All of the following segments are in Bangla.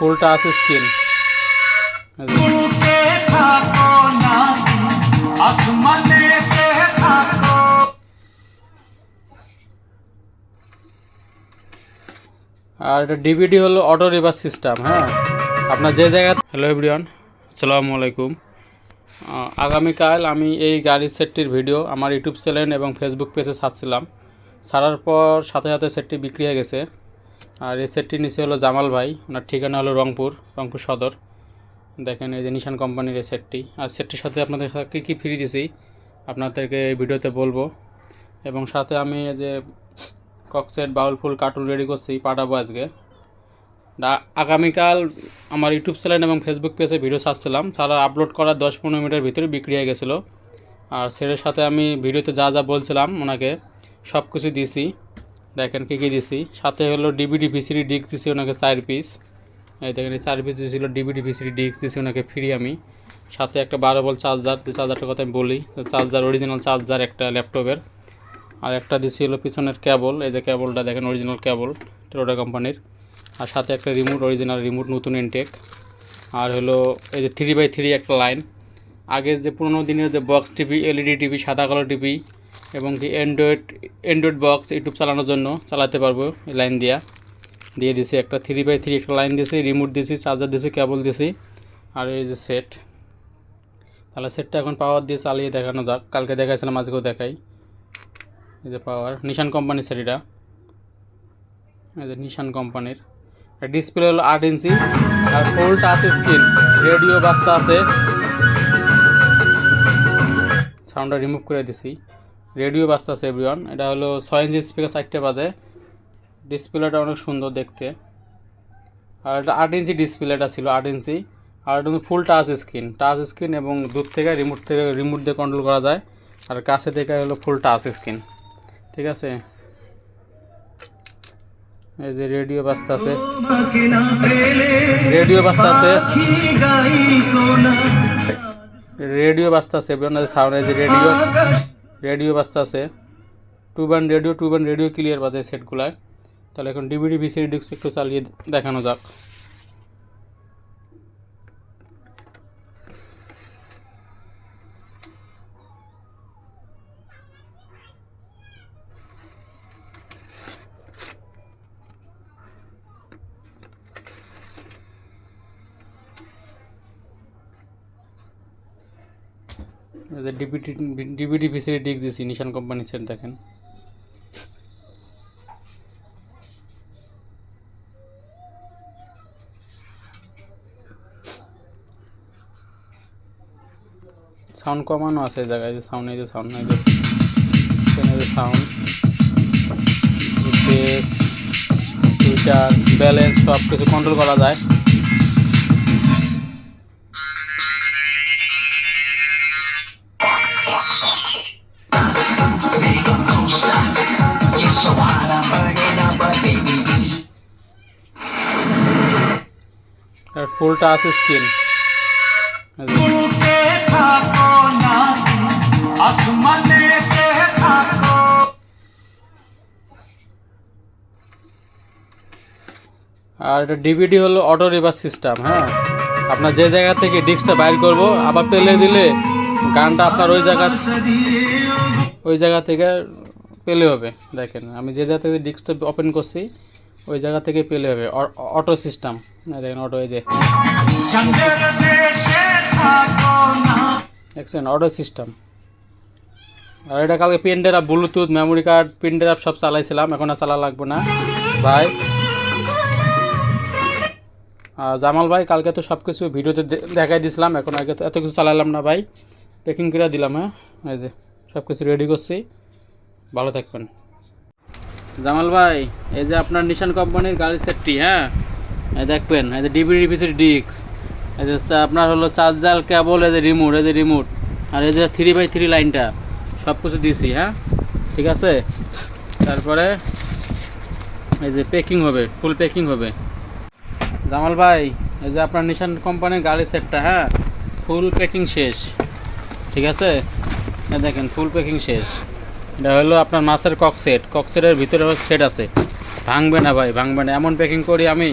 ফুল টাচ স্ক্রিন উড়তে থাকো না আসমানেতে থাকো আর এটা ডিভিডি হলো অটো রিভার্স সিস্টেম হ্যাঁ? আপনার যে জায়গা হ্যালো এভরিওয়ান আসসালামু আলাইকুম। আগামীকাল আমি এই গাড়ির সেটটির ভিডিও আমার ইউটিউব চ্যানেল এবং ফেসবুক পেজে ছাড়ছিলাম ছাড়ার পর সাথে সাথে সেটটি বিক্রি হয়ে গেছে। আর এই সেটটির নিচে হলো জামাল ভাই। ওনার ঠিকানা হলো রংপুর রংপুর সদর। দেখেন এই যে নিশান কোম্পানির এই সেটটি আর সেটটির সাথে আপনাদের কী কী ফ্রি দিছি, আপনাদেরকে এই ভিডিওতে বলব। এবং সাথে আমি এই যে কক্সেট বাউল ফুল কার্টুন রেডি করছি, পাঠাবো আজকে। আগামীকাল আমার ইউটিউব চ্যানেল এবং ফেসবুক পেজে ভিডিও ছাড়ছিলাম। ছাড়া আপলোড করার দশ পনেরো মিনিটের ভিতরে বিক্রি হয়ে গেছিল। আর সেটার সাথে আমি ভিডিওতে যা যা বলছিলাম, ওনাকে সব কিছু দিছি। দেখেন কী কী দিছি? সাথে হলো ডিবিডি ভিসিডি ডিস্ক দিছি ওনাকে চার পিস এই দেখেন, এই চার পিস দিয়েছিল ডিবিডি ভিসিডি ডিস্ক দিছি ওনাকে ফ্রি আমি। সাথে একটা বারো বল চার্জার যে চার্জারটার কথা আমি বলি। চার্জার অরিজিনাল চার্জার একটা ল্যাপটপের আর একটা দিছি হলো পিছনের ক্যাবল এই যে ক্যাবলটা দেখেন অরিজিনাল ক্যাবল টেরোটা কোম্পানির আর সাথে একটা রিমোট অরিজিনাল রিমোট নতুন ইনটেক আর হলো এই যে থ্রি বাই থ্রি একটা লাইন আগে যে পুরোনো দিনের যে বক্স টিভি এলইডি টিভি সাদা কালো টিভি এবং কি অ্যান্ড্রয়েড অ্যান্ড্রয়েড বক্স ইউটিউব চালানোর জন্য চালাতে পারব এই লাইন দিয়া। দিয়ে দিছি একটা থ্রি বাই থ্রি একটা লাইন দিয়েছি রিমোট দিয়েছি চার্জার দিয়েছি কেবল দিয়েছি আর এই যে সেট তাহলে সেটটা এখন পাওয়ার দিয়ে চালিয়ে দেখানো যাক। কালকে দেখাইছিলাম, আজকেও দেখাই। এই যে পাওয়ার নিশান কোম্পানির সেট এটা। এই যে নিশান কোম্পানির ডিসপ্লে হলো আট ইঞ্চি আর ফুল টাচ স্ক্রিন রেডিও বাস্তা আছে। সাউন্ডটা রিমুভ করে দিছি। রেডিও বাস্তা আছে এভরিওয়ান এটা হলো ছয় ইঞ্চি স্পিকার চারটে বাজে। ডিসপ্লেটা অনেক সুন্দর দেখতে। আর এটা আট ইঞ্চি ডিসপ্লেটা ছিল, আট ইঞ্চি। আর এটা full touch screen touch screen এবং দূর থেকে রিমোট থেকে রিমোট দিয়ে কন্ট্রোল করা যায়। আর কাছে থেকে হলো ফুল টাচ স্ক্রিন ঠিক আছে? এই যে রেডিও বাজতে আছে তোমাকে না পেলে রেডিও বাজতে আছে পাখি গাইতো না রেডিও বাজতে আছে সাউন্ড এই যে রেডিও। রেডিও বাজতে আছে। Two band radio, two band radio clear বাজে সেটগুলায় তাহলে এখন ডিভিডি ভিসিডি ডিস্ক একটু চালিয়ে দেখানো যাক। DVD DVD VCD disc Nissan কোম্পানির সেট দেখেন। সাউন্ড কমানো আছে জায়গায়, যে সাউন্ড এই যে সাউন্ড নাই, যে সাউন্ড বেস টুইটার ব্যালেন্স সব কিছু কন্ট্রোল করা যায়। আর আছে টাচ স্ক্রিন উড়তে থাকো না আসমানেতে থাকো আর এটা ডিভিডি হলো অটো রিভার্স সিস্টেম হ্যাঁ? আপনার যে জায়গা থেকে ডিস্কটা বাইর করব, আবার পেলে দিলে গানটা আপনার ওই জায়গা ওই জায়গা থেকে পেলে হবে। দেখেন, আমি যে জায়গা থেকে ডিস্কটা ওপেন করছি ওই জায়গা থেকে পেলে হবে। Auto system. দেখেন অটো, এই যে দেখছেন? Auto system. আর এটা কালকে pen drive Bluetooth, memory card pen drive সব চালাইছিলাম। এখন আর চালা লাগবে না। ভাই। আর জামাল ভাই, কালকে তো সব কিছু ভিডিওতে দেখাই দিছিলাম। এখন আগে এত কিছু চালালাম না ভাই। প্যাকিং করে দিলাম হ্যাঁ? এই যে সব কিছু রেডি করছি। ভালো থাকবেন। জামাল ভাই, এই যে আপনার নিশান কোম্পানির গাড়ির সেটটি হ্যাঁ? দেখবেন, এই যে ডিবিডি ভিতরে ডিস্ক, এই যে আপনার হলো চার্জার, কেবল, এই যে রিমোট, এই যে রিমোট, আর এই যে থ্রি বাই থ্রি লাইনটা সব কিছু দিয়েছি হ্যাঁ? ঠিক আছে? তারপরে এই যে প্যাকিং হবে ফুল প্যাকিং হবে। জামাল ভাই, এই যে আপনার নিশান কোম্পানির গাড়ির সেটটা হ্যাঁ? ফুল প্যাকিং শেষ, ঠিক আছে? দেখেন ফুল প্যাকিং শেষ। এটা হলো আপনার মাছের কক সেট কক সেটের ভিতরে সেট আছে। ভাঙবে না ভাই, ভাঙবে না। এমন প্যাকিং করি আমি,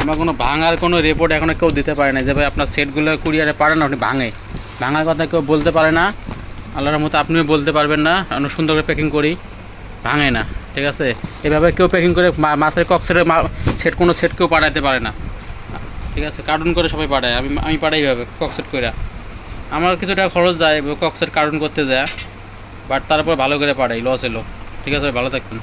আমার কোনো ভাঙার কোনো রিপোর্ট এখনও কেউ দিতে পারে না যে ভাই আপনার সেটগুলো কুরিয়ারে পারে না আপনি ভাঙে। ভাঙার কথা কেউ বলতে পারে না। আল্লাহর মতো আপনিও বলতে পারবেন না। অনেক সুন্দর করে প্যাকিং করি, ভাঙে না। ঠিক আছে? এভাবে কেউ প্যাকিং করে মাছের কক্সের সেট কোনো সেট কেউ পাঠাইতে পারে না। ঠিক আছে? কার্টুন করে সবাই পাঠায়। আমি আমি পাঠাই এইভাবে কক্সেট করে আমার কিছুটা খরচ যায় কক্সেট কার্টুন করতে যায়। বাট তারপর ভালো করে পাঠাই লস এলো। ঠিক আছে ভালো থাকবেন।